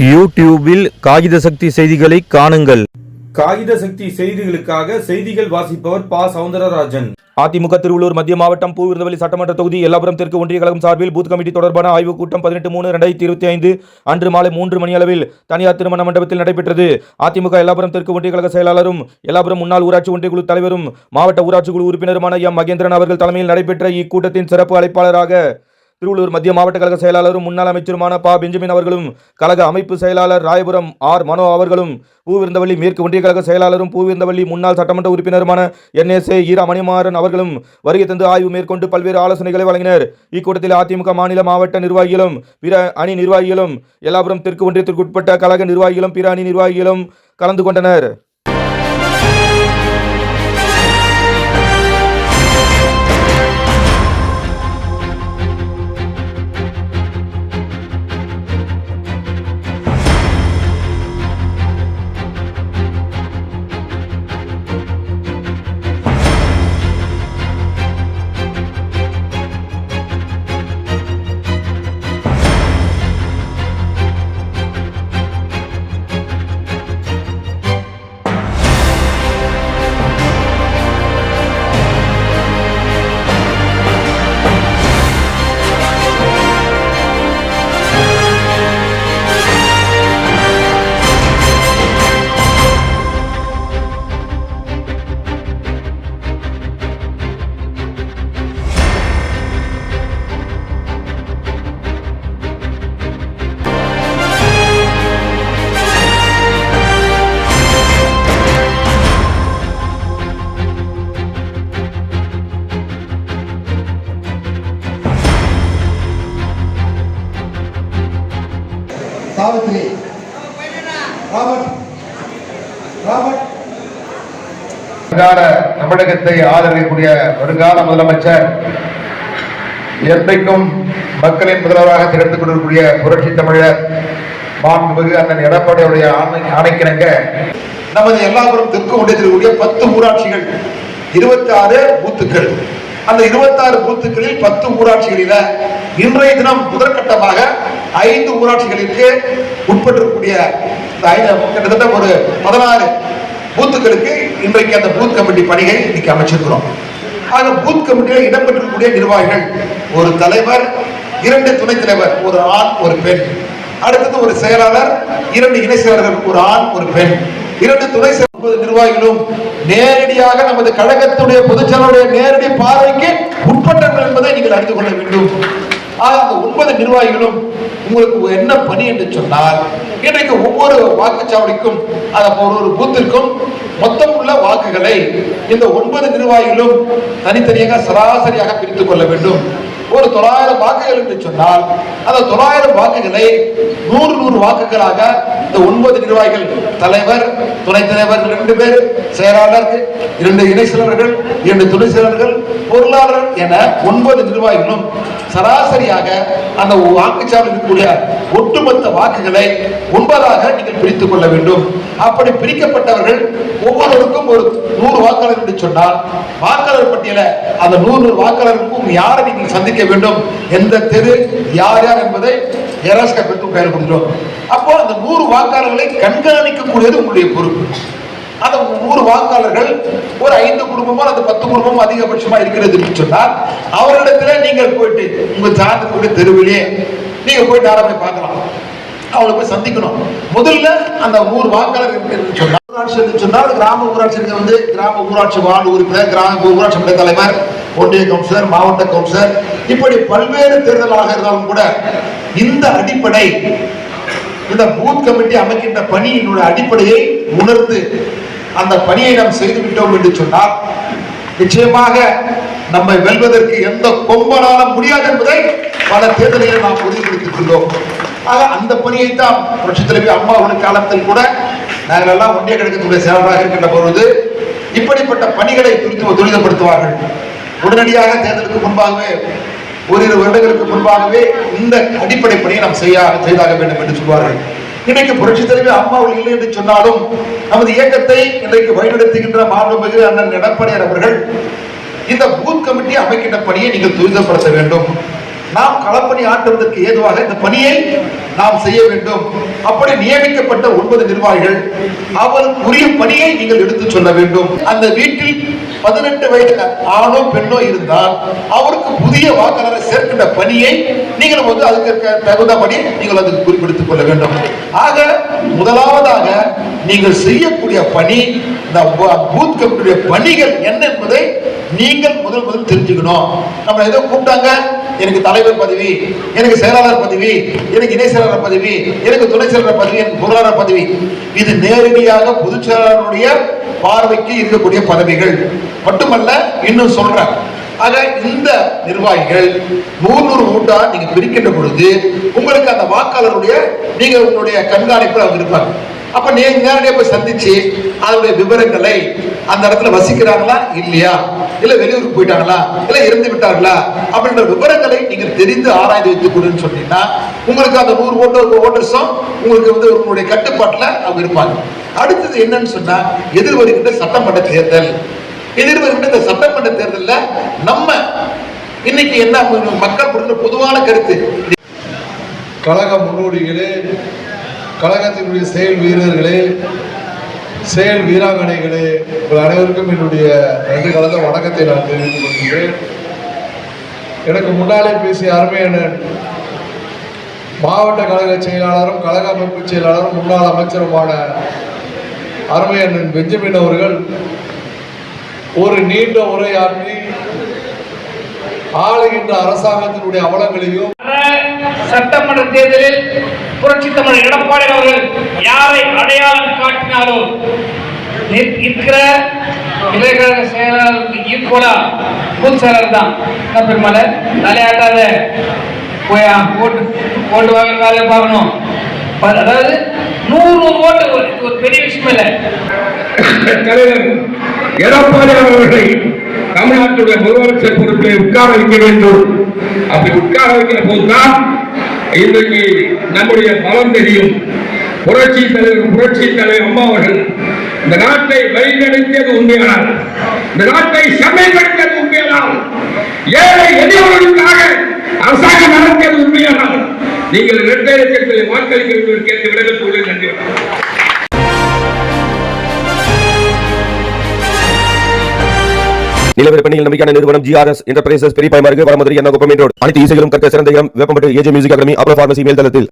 யூடியூபில் காகித சக்தி செய்திகளை காணுங்கள். காகித சக்தி செய்திகளுக்காக செய்திகள் வாசிப்பவர் பா. சவுந்தரராஜன். அதிமுக திருவள்ளூர் மத்திய மாவட்டம் பூவிருந்தவெளி சட்டமன்ற தொகுதி எல்லாபுரம் தெற்கு ஒன்றிய கழகம் சார்பில் பூத் கமிட்டி தொடர்பான ஆய்வுக் கூட்டம் பதினெட்டு மூணு ரெண்டாயிரத்தி இருபத்தி ஐந்து அன்று மாலை மூன்று மணி அளவில் தனியார் திருமண மண்டபத்தில் நடைபெற்றது. அதிமுக எல்லாபுரம் தெற்கு ஒன்றிய கழக செயலாளரும் எல்லாபுரம் முன்னாள் ஊராட்சி ஒன்றிய குழு தலைவரும் மாவட்ட ஊராட்சி குழு உறுப்பினருமான எம். மகேந்திரன் அவர்கள் தலைமையில் நடைபெற்ற இக்கூட்டத்தின் சிறப்பு அழைப்பாளராக திருவள்ளூர் மத்திய மாவட்ட கழக செயலாளரும் முன்னாள் அமைச்சருமான பா. பெஞ்சமின் அவர்களும் கழக அமைப்பு செயலாளர் ராயபுரம் ஆர். மனோ அவர்களும் பூவிருந்தவள்ளி மேற்கு ஒன்றிய கழக செயலாளரும் பூவிருந்தவள்ளி முன்னாள் சட்டமன்ற உறுப்பினருமான என். எஸ். ஏ. ஈரா மணிமாறன் அவர்களும் வருகை தந்து ஆய்வு மேற்கொண்டு பல்வேறு ஆலோசனைகளை வழங்கினர். இக்கூட்டத்தில் அதிமுக மாநில மாவட்ட நிர்வாகிகளும் பிற அணி நிர்வாகிகளும் எல்லாபுரம் தெற்கு ஒன்றியத்திற்குட்பட்ட கழக நிர்வாகிகளும் பிற அணி நிர்வாகிகளும் கலந்து கொண்டனர். சாவித்ரி ராபர்ட். ராபர்ட். வருங்கால தமிழகத்தை ஆதரிக்கக்கூடிய வருங்கால முதலமைச்சர் என்றைக்கும் மக்களின் முதல்வராக திகழ்ந்து கொண்டிருக்கூடிய புரட்சி தமிழர் மாண்புமிகு அண்ணன் எடப்பாடியுடைய ஆணை ஆணைக்கிணங்க. நமது எல்லாபுரம் தெற்கு ஒன்றியத்தில் பத்து ஊராட்சிகள் இருபத்தி ஆறு பூத்துக்கள். அந்த இருபத்தாறு பூத்துக்களில் பத்து ஊராட்சிகளில இன்றைய தினம் முதற்கட்டமாக ஐந்து ஊராட்சிகளுக்கு உட்பட்டிருக்கக்கூடிய கிட்டத்தட்ட ஒரு பதினாறு பூத்துக்களுக்கு இன்றைக்கு அந்த பூத் கமிட்டி பணியை இன்னைக்கு அமைச்சிருக்கிறோம். ஆக பூத் கமிட்டியில் இடம்பெற்றிருக்கக்கூடிய நிர்வாகிகள் ஒரு தலைவர் இரண்டு துணைத் தலைவர் ஒரு ஆண் ஒரு பெண். அடுத்தது ஒரு செயலாளர் இரண்டு இணை செயலாளர்கள் ஒரு ஆண் ஒரு பெண். இரண்டு துணை செயலாளர் நிர்வாகிகளும் நேரடியாக நமது கழகத்துடைய பொதுச்செயலாளருடைய நேரடி பார்வைக்கு உட்பட்டவர்கள் என்பதை நீங்கள் அறிந்து கொள்ள வேண்டும். ஆக அந்த ஒன்பது நிர்வாகிகளும் உங்களுக்கு என்ன பணி என்று சொன்னால் இன்றைக்கு ஒவ்வொரு வாக்குச்சாவடிக்கும் ஒரு ஒரு பூத்திற்கும் மொத்தம் உள்ள வாக்குகளை இந்த ஒன்பது நிர்வாகிகளும் தனித்தனியாக சராசரியாக பிரித்துக் கொள்ள வேண்டும். ஒரு தொள்ளாயிரம் வாக்குகள் என்று சொன்னால் அந்த தொள்ளாயிரம் வாக்குகளை நூறு நூறு வாக்குகளாக இந்த ஒன்பது நிர்வாகிகள் தலைவர் துணைத் தலைவர் இரண்டு பேர் செயலாளர் இரண்டு இணை செயலர்கள் இரண்டு துணை செயலர்கள் பொருளாளர் என ஒன்பது நிர்வாகிகளும் சராசரியாக அந்த வாக்குச்சாவடி இருக்கக்கூடிய ஒட்டுமொத்த வாக்குகளை ஒன்பதாக நீங்கள் பிரித்துக் கொள்ள வேண்டும். அப்படி பிரிக்கப்பட்டவர்கள் ஒவ்வொருவருக்கும் ஒரு நூறு வாக்காளர் என்று சொன்னால் வாக்காளர் பட்டியல அந்த நூறு நூறு வாக்காளருக்கும் யாரை நீங்கள் சந்திக்க வேண்டும்? எந்த தெரு யார் யார் என்பதை எராஸ்கா பெற்று கையில் கொடுத்துரும் அப்போ அந்த நூறு வாக்காளர்களை கண்காணிக்கக்கூடியது உங்களுடைய பொறுப்பு. அந்த நூறு வாக்காளர்கள் ஒரு ஐந்து குடும்பமோ அல்லது பத்து குடும்பமோ அதிகபட்சமா இருக்கிறது சொன்னால் அவர்களிடத்துல நீங்கள் போயிட்டு உங்க சார்ந்த தெருவிலே நீங்க போயிட்டு யாரை போய் பார்க்கலாம்? அவளை போய் சந்திக்கணும். முதல்ல அந்த நூறு வாக்காளர் சொன்னால் ஊராட்சி சொன்னால் கிராம ஊராட்சியில் வந்து கிராம ஊராட்சி வார்டு உறுப்பினர் கிராம ஊராட்சி மன்ற தலைவர் ஒன்றிய கவுன்சிலர் மாவட்ட கவுன்சிலர் இப்படி பல்வேறு தேர்தலாக இருந்தாலும் கூட இந்த அடிப்படை இந்த பூத் கமிட்டி அமைக்கின்ற பணியினுடைய அடிப்படையை உணர்ந்து அந்த பணியை நாம் செய்து விட்டோம் என்று சொன்னால் நிச்சயமாக நம்மை வெல்வதற்கு எந்த கொம்பனாலும் முடியாது என்பதை பல தேர்தல்களில் நாம் உறுதிப்படுத்திக்கொண்டோம் ஆக அந்த பணியை தான் புரட்சி தலைவி அம்மாவுடைய காலத்தில் கூட நாங்கள் எல்லாம் ஒன்றிய கழகத்துடைய செயலராக இருக்கின்ற பொழுது இப்படிப்பட்ட பணிகளை துரித்து துரிதப்படுத்துவார்கள். உடனடியாக தேர்தலுக்கு முன்பாகவே ஓரிரு வருடங்களுக்கு முன்பாகவே இந்த அடிப்படை பணியை நாம் செய்ய செய்தாக வேண்டும் என்று சொல்வார்கள். இன்னைக்கு புரட்சி தலைவர் அம்மாவில் இல்லை என்று சொன்னாலும் நமது இயக்கத்தை இன்றைக்கு வழிநடத்துகின்ற மாண்புமிகு அண்ணன் எடப்பாடியார் அவர்கள் இந்த பூத் கமிட்டி அமைக்கின்ற பணியை நீங்கள் துரிதப்படுத்த வேண்டும். நாம் களப்பணி ஆற்றுவதற்கு ஏதுவாக இந்த பணியை நாம் செய்ய வேண்டும். அப்படி நியமிக்கப்பட்ட ஒன்பது நிர்வாகிகள் அவருக்கு உரிய பணியை நீங்கள் எடுத்துச் சொல்ல வேண்டும். அந்த வீட்டில் பதினெட்டு வயது ஆணோ பெண்ணோ இருந்தால் அவருக்கு புதிய வாக்காளரை சேர்க்கின்ற பணியை நீங்கள் வந்து அதுக்கு தகுந்தபடி நீங்கள் அதுக்கு குறிப்பிடுத்திக் கொள்ள வேண்டும். ஆக முதலாவதாக நீங்கள் செய்யக்கூடிய பணி இந்த பூத் கமிட்டியுடைய பணிகள் என்ன என்பதை நீங்கள் முதல் முதல் தெரிஞ்சுக்கணும். நம்ம ஏதோ கூப்பிட்டாங்க எனக்கு தலைவர் பதவி எனக்கு செயலாளர் பதவி எனக்கு இணை செயலாளர் பதவி எனக்கு துணை செயலாளர் பதவி எனக்கு பொருளாளர் பதவி. இது நேரடியாக பொதுச் செயலாளருடைய பார்வைக்கு இருக்கக்கூடிய பதவிகள். மட்டுமல்ல இன்னும் சொல்றேன். ஆக இந்த நிர்வாகிகள் நூறு நூறு ஓட்டா நீங்க பிரிக்கின்ற பொழுது உங்களுக்கு அந்த வாக்காளருடைய நீங்க உங்களுடைய கண்காணிப்பில் அவங்க இருப்பாங்க. அப்ப நீங்க நேரடியாக போய் சந்திச்சு அதனுடைய விவரங்களை அந்த இடத்துல வசிக்கிறாங்களா? இல்லையா? இல்ல வெளியூருக்கு போயிட்டாங்களா? இல்ல இறந்து விட்டார்களா? அப்படின்ற விவரங்களை நீங்கள் தெரிந்து ஆராய்ந்து வைத்துக் கொடுன்னு சொன்னீங்கன்னா உங்களுக்கு அந்த நூறு ஓட்டர் ஓட்டர்ஸும் உங்களுக்கு வந்து உங்களுடைய கட்டுப்பாட்டுல அவங்க இருப்பாங்க. அடுத்தது என்னன்னு சொன்னா எதிர்வருகின்ற சட்டமன்ற தேர்தல். எதிர்வருகின்ற இந்த சட்டமன்ற தேர்தலில் நம்ம இன்னைக்கு என்ன மக்கள் கொடுக்கிற பொதுவான கருத்து? கழக முன்னோடிகளே கழகத்தினுடைய செயல் வீரர்களே செயல் வீராங்கனைகளே உங்கள் அனைவருக்கும் என்னுடைய நன்றி கலந்த வணக்கத்தை நான் தெரிவித்துக் கொள்கிறேன். எனக்கு முன்னாலே பேசிய அருமையண்ணன் மாவட்ட கழக செயலாளரும் கழக அமைப்பு செயலாளரும் முன்னாள் அமைச்சருமான அருமையண்ணன் பெஞ்சமின் அவர்கள் ஒரு நீண்ட உரையாற்றி ஆளுகின்ற அரசாங்கத்தினுடைய அவலங்களையும் சட்டமன்ற தேர்தலில் புரட்சி தமிழர் எடப்பாடி அவர்கள் யாரை அடையாளம் காட்டினாரோ? இருக்கிற இளைஞர செயலாளருக்கு ஈக்குவலா பூத் செயலர் தான். என்ன பெருமாள்? தலையாட்டாத போய் ஓட்டு ஓட்டு வாங்குற வேலையை பார்க்கணும். அதாவது நூறு நூறு ஓட்டு ஒரு- ஒரு பெரிய விஷயம் இல்லை. தலைவர் எடப்பாடி அவர்களை தமிழ்நாட்டுடைய முதலமைச்சர் பொறுப்பில் உட்கார வைக்க வேண்டும். அப்படி உட்கார வைக்கிற போதுதான் இன்றைக்கு நம்முடைய பலம் தெரியும் புரட்சி தலைவர் புரட்சி தலைவர் அம்மா அவர்கள் இந்த நாட்டை வழிநடத்தியது உண்மையானால் இந்த நாட்டை செம்மைப்படுத்தியது உண்மையானால் ஏழை எளியவர்களுக்காக அரசாங்கம் நடத்தியது உண்மையானால் நீங்கள் இரண்டாயிரத்தி லட்சத்தில் வாக்களிக்கிறீர்கள் கேட்டு விடைபெற்றுள்ளேன் நன்றி வணக்கம். நிலவர பணியில் நம்பிக்கையான நிறுவனம் ஜிஆர்எஸ் என்டர்பிரைசஸ் பெரிய பாய்மார்க்கு வடமதுரை என்ன ரோடு. அனைத்து இசைகளும் கற்க சிறந்த இடம். Veppampattu AJ music academy pharmacy மேல்தளத்தில்.